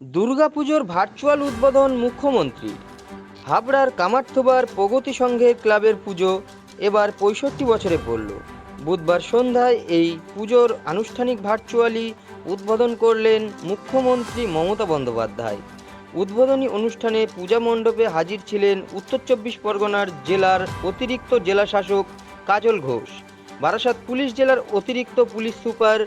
দুর্গাপুজোর ভার্চুয়াল উদ্বোধন মুখ্যমন্ত্রী। হাবড়ার কামারথোবার প্রগতি সংঘের ক্লাবের পুজো এবার পঁয়ষট্টি বছরে পড়ল। বুধবার সন্ধ্যায় এই পুজোর আনুষ্ঠানিক ভার্চুয়ালি উদ্বোধন করলেন মুখ্যমন্ত্রী মমতা বন্দ্যোপাধ্যায়। উদ্বোধনী অনুষ্ঠানে পূজা মণ্ডপে হাজির ছিলেন উত্তর চব্বিশ পরগনার জেলার অতিরিক্ত জেলা শাসক কাজল ঘোষ, বারাসাত পুলিশ জেলার অতিরিক্ত পুলিশ সুপার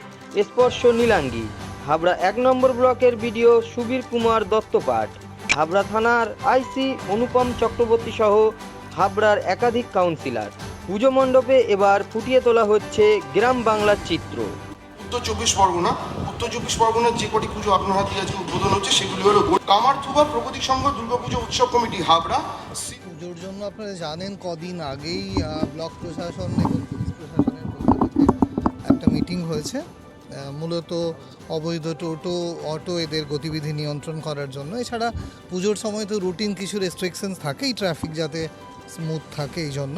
স্পর্শ নীলাঙ্গি হাবড়া এক নম্বর ব্লকের বিডিও সুবীর কুমার দত্তপাঠ। হাবড়া থানার আইসি অনুপম চক্রবর্তী সহ হাবড়ার একাধিক কাউন্সিলর। পুজো মণ্ডপে এবার ফুটিয়ে তোলা হচ্ছে গ্রাম বাংলার চিত্র। উত্তর চব্বিশ পরগনা। উত্তর চব্বিশ পরগনার যে কটি পুজো আপনার হাতে আজকে উদ্বোধন হচ্ছে সেগুলি হলো কামারথুবা প্রগতি সংঘ দুর্গাপুজো উৎসব কমিটি হাবড়া। সি- পুজোর জন্য আপনারা জানেন কদিন আগেই ব্লক প্রশাসন এবং পুলিশ প্রশাসনের একটা মিটিং হয়েছে। মূলত অবৈধ টোটো, অটো এদের গতিবিধি নিয়ন্ত্রণ করার জন্য। এছাড়া পুজোর সময় তো রুটিন কিছু রেস্ট্রিকশনস থাকেই ট্রাফিক যাতে স্মুথ থাকে এই জন্য।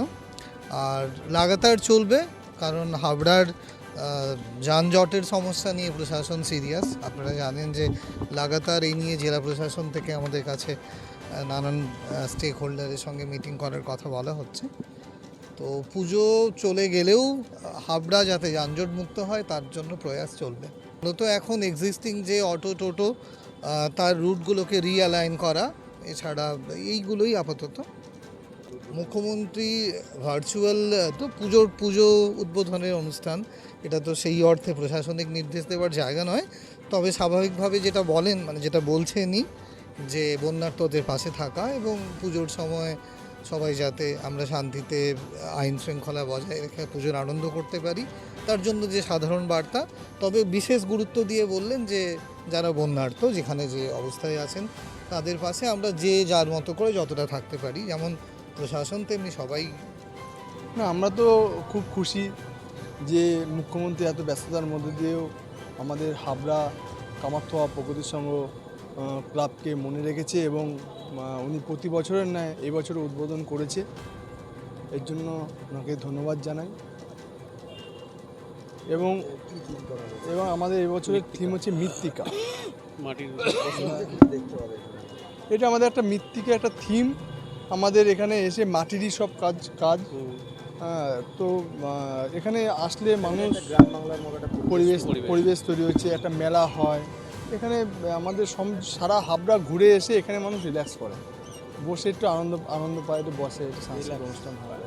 আর লাগাতার চলবে, কারণ হাবড়ার যানজটের সমস্যা নিয়ে প্রশাসন সিরিয়াস আপনারা জানেন যে লাগাতার এই নিয়ে জেলা প্রশাসন থেকে আমাদের কাছে নানান স্টেক হোল্ডারের সঙ্গে মিটিং করার কথা বলা হচ্ছে। তো পুজো চলে গেলেও হাবড়া যাতে যানজট মুক্ত হয়, তার জন্য প্রয়াস চলবে। মূলত এখন এক্সিস্টিং যে অটো টোটো তার রুটগুলোকে রিঅ্যালাইন করা, এছাড়া এইগুলোই আপাতত। মুখ্যমন্ত্রী ভার্চুয়াল তো পুজোর পুজো উদ্বোধনের অনুষ্ঠান, এটা তো সেই অর্থে প্রশাসনিক নির্দেশ দেওয়ার জায়গা নয়। তবে স্বাভাবিকভাবে যেটা বলেন মানে যেটা বলছেনই যে বন্যার্থদের পাশে থাকা এবং পুজোর সময় সবাই যাতে আমরা শান্তিতে আইন শৃঙ্খলা বজায় রেখে পুজোর আনন্দ করতে পারি তার জন্য যে সাধারণ বার্তা। তবে বিশেষ গুরুত্ব দিয়ে বললেন যে যারা বন্যার্থ যেখানে যে অবস্থায় আছেন তাদের পাশে আমরা যে যার মতো করে যতটা থাকতে পারি। যেমন প্রশাসন তেমনি সবাই। না আমরা তো খুব খুশি যে মুখ্যমন্ত্রী এত ব্যস্ততার মধ্যে দিয়েও আমাদের হাবড়া কামারথোয়া প্রগতি সংঘ আহ, ক্লাবকে মনে রেখেছে এবং উনি প্রতি বছরের ন্যায় এবছর উদ্বোধন করেছে। এর জন্য ওনাকে ধন্যবাদ জানাই। এবং এবং আমাদের এবছরের থিম হচ্ছে মৃত্তিকা। এটা আমাদের একটা মৃত্তিকা একটা থিম আমাদের এখানে এসে মাটিরই সব কাজ কাজ। হ্যাঁ তো এখানে আসলে মানুষ পরিবেশ। পরিবেশ তৈরি হচ্ছে একটা মেলা হয়। এখানে আমাদের সারা হাবড়া ঘুরে এসে এখানে মানুষ রিল্যাক্স করে। বসে একটু আনন্দ আনন্দ পায়, একটু বসে, একটু সাংস্কৃতিক অনুষ্ঠান হয়।